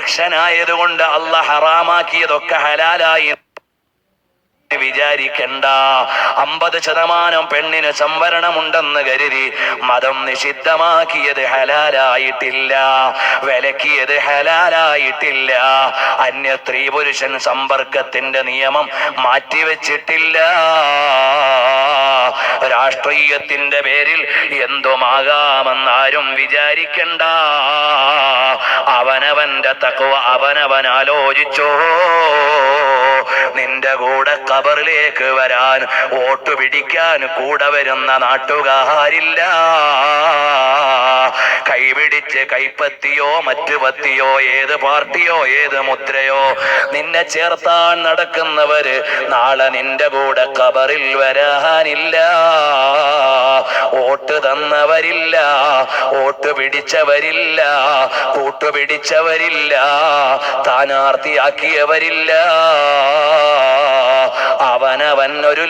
വിലക്ഷനായതുകൊണ്ട് അല്ല ഹറാമാക്കിയതൊക്കെ ഹലാലായി. വിചാരിക്കണ്ട. അമ്പത് ശതമാനം പെണ്ണിന് സംവരണമുണ്ടെന്ന് കരുതി മതം നിഷിദ്ധമാക്കിയത് ഹലാലായിട്ടില്ല. വിലക്കിയത് ഹലാലായിട്ടില്ല. അന്യ സ്ത്രീ പുരുഷൻ സമ്പർക്കത്തിന്റെ നിയമം മാറ്റിവെച്ചിട്ടില്ല. രാഷ്ട്രീയത്തിന്റെ പേരിൽ എന്തുമാകാമെന്നാരും വിചാരിക്കണ്ട. അവനവന്റെ തക്കവ അവനവൻ ആലോചിച്ചോ. നിന്റെ കൂടെ കബറിലേക്ക് വരാൻ വോട്ട് പിടിക്കാൻ കൂടെ വരുന്ന നാട്ടുകാരില്ല. കൈപിടിച്ച് കൈപ്പത്തിയോ മറ്റു പത്തിയോ ഏത് പാർട്ടിയോ ഏത് മുദ്രയോ നിന്നെ ചേർത്താൻ നടക്കുന്നവര് നാളെ നിന്റെ കൂടെ കബറിൽ വരാനില്ല. വോട്ട് തന്നവരില്ല വോട്ട് പിടിച്ചവരില്ല കൂട്ടുപിടിച്ചവരില്ല സ്ഥാനാർത്ഥിയാക്കിയവരില്ല. അവനവൻ ഒരു